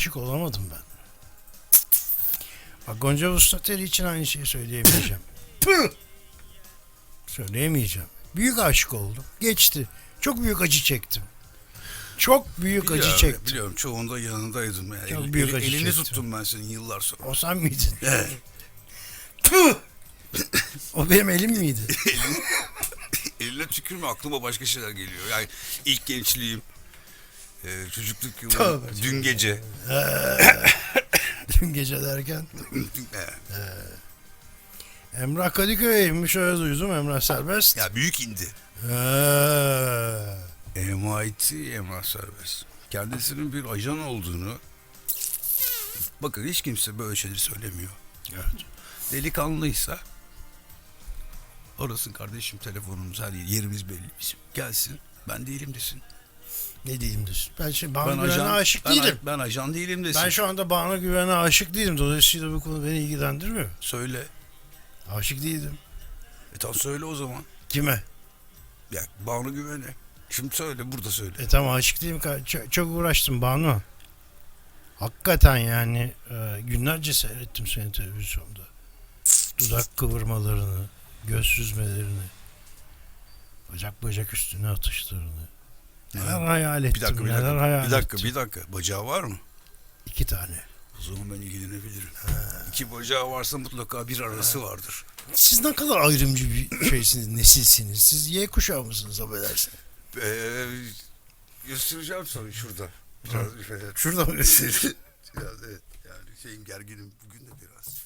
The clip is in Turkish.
aşık olamadım ben. Bak Gonca Vustateri için aynı şeyi söyleyemeyeceğim. Püh! söyleyemeyeceğim. Büyük aşık oldum. Geçti. Çok büyük acı çektim. Çok büyük acı Biliyorum, çektim. Biliyorum çoğunda yanındaydım. Yani. Çok El- büyük acı elini çektim. tuttum ben senin yıllar sonra. O sen miydin? Evet. O benim elim miydi? Eline tükürme aklıma başka şeyler geliyor. Yani ilk gençliğim, e, çocukluk Tövbe yıllarım, tövbe. dün gece. Dün gece derken. Evet. Emrah Kadıköy'e inmiş öyle duydum. Emrah Serbest. Ya büyük indi. Ee, MIT Emrah Serbest. Kendisinin bir ajan olduğunu bakın hiç kimse böyle şeyleri söylemiyor. evet. Delikanlıysa orası kardeşim telefonumuz her yer, yerimiz belli bizim. Gelsin ben değilim desin. Ne diyeyim diyorsun? Ben şimdi Banu Ben Güven'e ajan, aşık ben, değilim. ben ajan değilim desin. Ben şu anda Banu Güven'e aşık değilim. Dolayısıyla bu konu beni ilgilendirmiyor. Söyle. Aşık değildim. E tamam söyle o zaman. Kime? Ya Banu Güven'e. Şimdi söyle burada söyle. E tamam aşık değilim. Çok, çok uğraştım Banu. Hakikaten yani e, günlerce seyrettim seni televizyonda. Dudak kıvırmalarını, göz süzmelerini, bacak bacak üstüne atışlarını. Neler hayal ettim, Bir dakika bir neler dakika. hayal Bir dakika ettim. bir dakika. Bacağı var mı? İki tane. O zaman ben ilgilenebilirim. İki bacağı varsa mutlaka bir arası vardır. Siz ne kadar ayrımcı bir şeysiniz, nesilsiniz. Siz Y kuşağı mısınız affedersin? Ee, göstereceğim sana şurada. Biraz, Şurada mı? biraz evet. Yani şeyim gerginim bugün de biraz.